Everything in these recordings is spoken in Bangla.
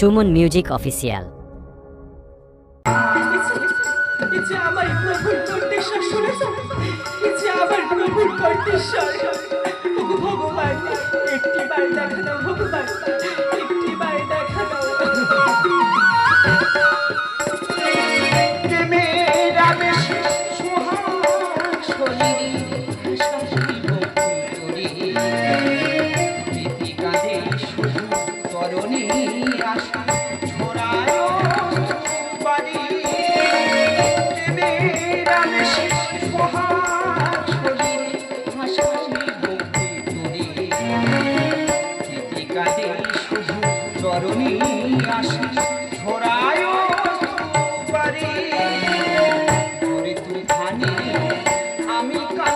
Suman music official. ভগবান আমি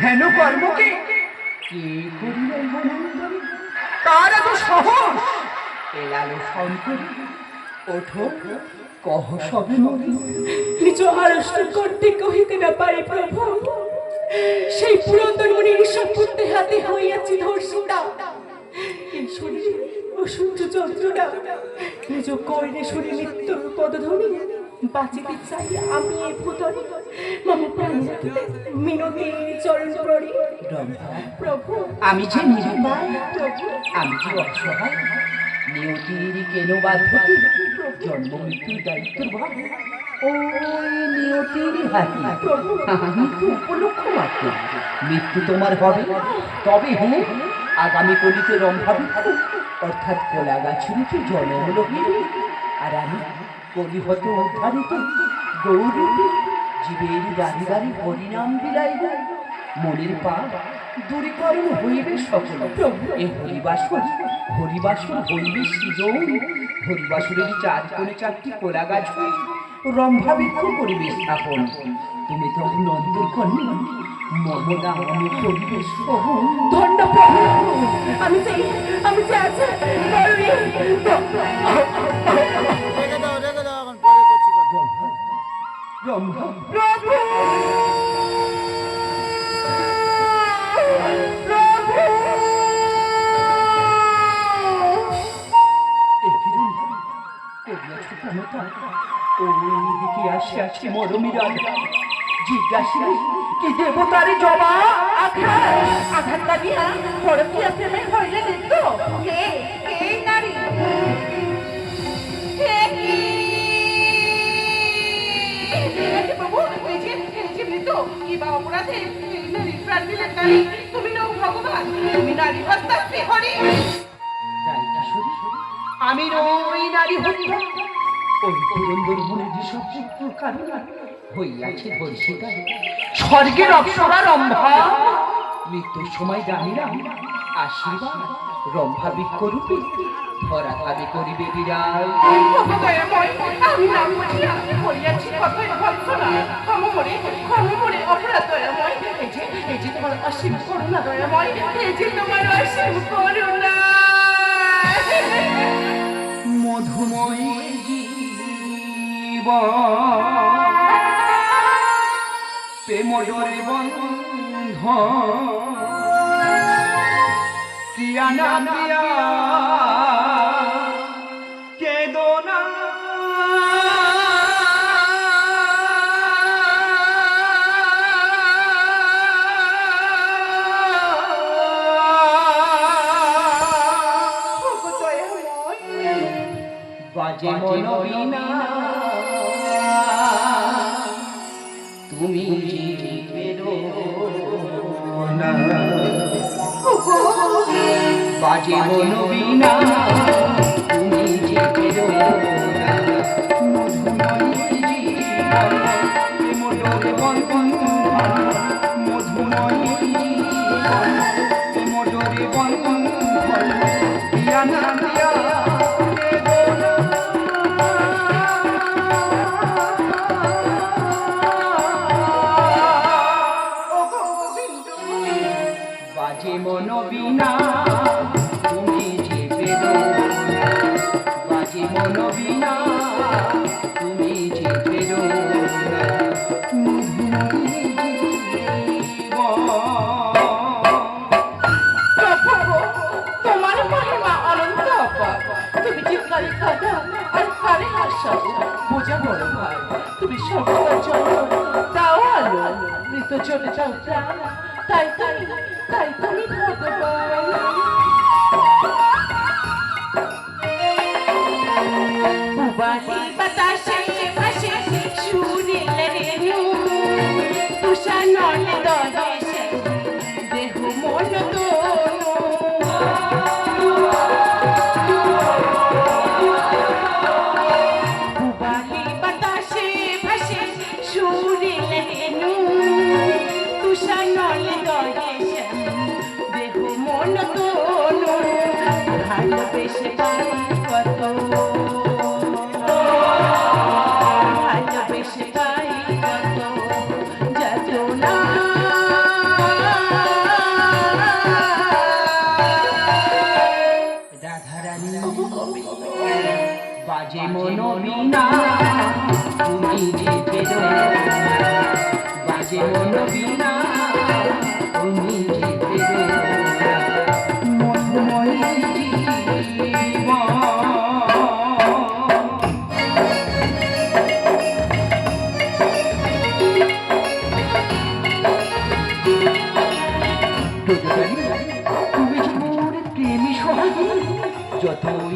হেন কর্মকে কে ওঠো কহ সবে নিজ আড়ষ্ট করতে কহিতে না পারে প্রভু সেই পুরাতন মনির সম্পত্তি হাতে হইয়াছি ধর্ষিতা এই শরীরে অসহ্য যন্ত্রণা নিজ কর্ণে শুনে নিত্য পদধ্বনি বাঁচিতে চাই আমি এ মম প্রাণ মিনতি চরণ প্রণি প্রভু আমি যে প্রভু। আমি যে অসহায় নিয়তির কেন জন্ম মৃত্যুর দায়িত্বের ভাব ওই নিয়তির হাতে আমি তো উপলক্ষ মাত্র। মৃত্যু তোমার হবে তবে হলে আগামী কলিতে রম্ভাবি অর্থাৎ কলা গাছুরিতে জন্ম লহিবে আর আমি কলিহত উদ্ধারিত গৌরীতে জীবের দাঁড়ি হরিনাম বিলাইব মনের পা দূরীকরণ হইবে সকল। এ হরিবাসর হরিবাসর হইবে সৃজন। হরিবাসরের চার কোণে চারটি কোলা গাছ রম্ভা বৃক্ষ করিবে স্থাপন। তুমি তখন নন্দর কন্যা ধন্য প্রভু আমি চাই আমি চাই আছে বড়ই রেখে দাও রেখে দাও এখন পরে করছি কথা রম্ভা ওইদিকে আসে মরমিরা জিজ্ঞাসা কি দেবতার জবা? আঘাত আঘাত লাগিয়া পরকিয়া প্রেমে হইলে নিত্য কে কে নারী? কে যে বাবু এই যে এই যে মৃত কি বা অপরাধে এই নারী প্রাণ দিলেন নারী? তুমি নও ভগবান তুমি নারী হস্তাস্ত্রী হরি। আমি ওই নারী হরি ওই পুরন্দর মনে যেসব কারণ হইয়াছে ধর্ষিতা। স্বর্গের মৃত্যুর সময় জানিলাম আশীর্বাদ। রম্ভা বিক্ষরূপে ধরা ভাবে করিবে আমি বুঝিয়া অপরাধ দয়াময়। এই যে এই যে তোমার অসীম করুণা দয়াময়। এই যে তোমার অসীম করুণা। মধুময় জীব প্রেমরে বন্ধ। প্রিয়া না না বাজে বনবিনা তুমি যে পেরো না। মধুময়ী জীবন মোটরে বন্ধন মধুময়ী জীবন মোটরে বন্ধন দিয়া না দিয়া। সর্বদা জন্য দাও আলো মৃত চলে যাও বাজে মনোবিনা তুমি যে বাজে মনোবিনা তুমি যে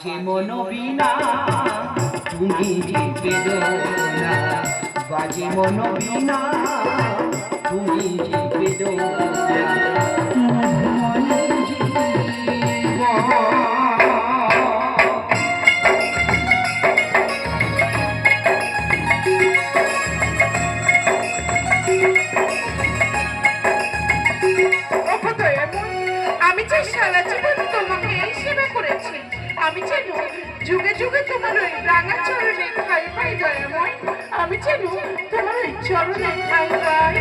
বাজে মনোবিনা তুমি যে বেদনা বাজে মনোবিনা তুমি যে বেদনা। আমি যে সারা জীবন আমি যেন যুগে যুগে তোমার ওই রাঙা চরণে ঠাই পাই দয়াময়, আমি যেন তোমার ওই চরণে ঠাই পাই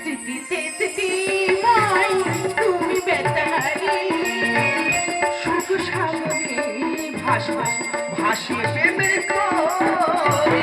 স্মৃতিতে স্মৃতিময় তুমি বেতারি সুখ সাগরে ভাসা ভাসে প্রেমের তরি।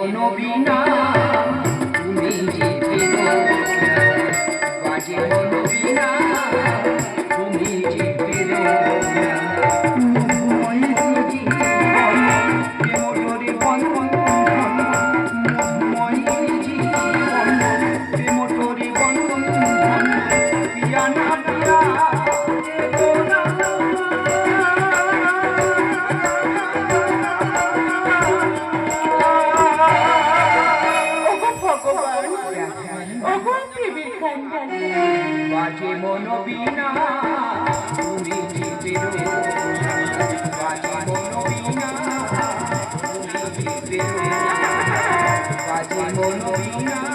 বাজে বাজে মন